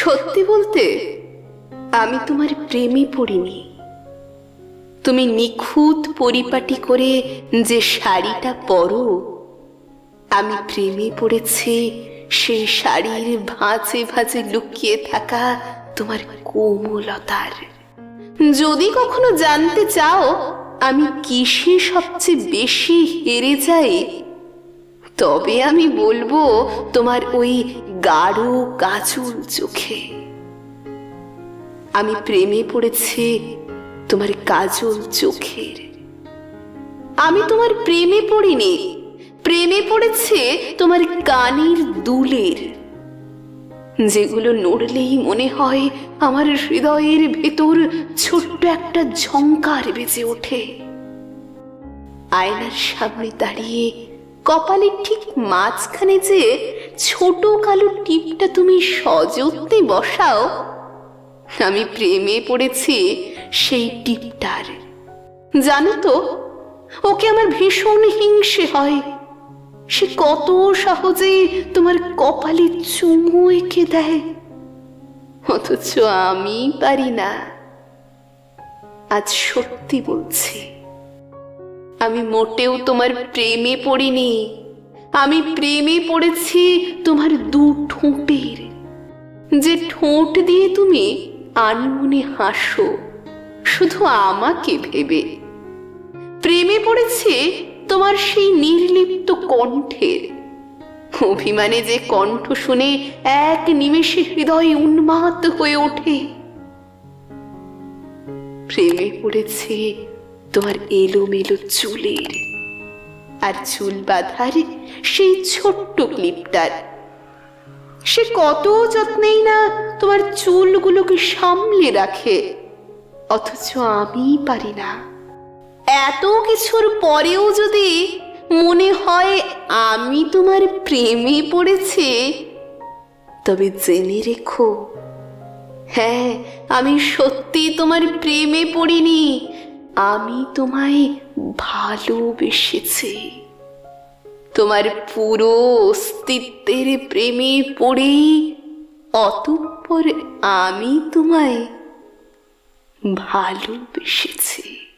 সত্যি বলতে, আমি তোমার প্রেমে পড়িনি। তুমি নিখুঁত পরিপাটি করে যে শাড়িটা পরো, আমি প্রেমে পড়েছি সেই শাড়ির ভাঁজে ভাঁজে লুকিয়ে থাকা তোমার কোমলতার। যদি কখনো জানতে চাও, আমি কিসে সবচেয়ে বেশি হেরে যাই, তবে আমি বলব তোমার ওই গাঢ় কাজল চোখে। আমি প্রেমে পড়েছি তোমার কাজল চোখের। আমি তোমার প্রেমে পড়িনি, প্রেমে পড়েছে তোমার কানের দুলের। যেগুলো নড়লেই মনে হয় আমার হৃদয়ের ভেতর ছোট্ট একটা ঝঙ্কার বেজে ওঠে। আয়নার সামনে দাঁড়িয়ে কপালের ঠিক মাঝখানে যে ছোট কালো টিপটা তুমি সযত্নে বসাও। আমি প্রেমে পড়েছি সেই টিপটার। জানো তো, ওকে আমার ভীষণ হিংসে হয়। সে কত সহজে তোমার কপালে চুমু এঁকে দেয়। অথচ আমি পারি না। আজ সত্যি বলছি, আমি মোটেও তোমার প্রেমে পড়িনি। আমি প্রেমে পড়েছি তোমার দু ঠোঁটের। যে ঠোঁট দিয়ে তুমি আনমনে হাসো, শুধু আমাকে ভেবে। প্রেমে পড়েছে তোমার সেই নির্লিপ্ত কণ্ঠের। অভিমানে যে কণ্ঠ শুনে এক নিমেষে হৃদয় উন্মাদ হয়ে ওঠে। প্রেমে পড়েছে তোমার এলোমেলো চুলের। আর চুল বাঁধার সেই ছোট্ট ক্লিপটার। সে কত যত্নেই না তোমার চুলগুলোকে সামলে রাখে, অথচ আমি পারি না। এত কিছুর পরেও যদি মনে হয় আমি তোমার প্রেমে পড়েছি, তবে জেনে রেখো। হ্যাঁ আমি সত্যি তোমার প্রেমে পড়িনি। আমি তোমায় ভালোবেসেছি। তোমার পুরো অস্তিত্বের প্রেমে পড়েই অতঃপর আমি তোমায় ভালোবেসেছি।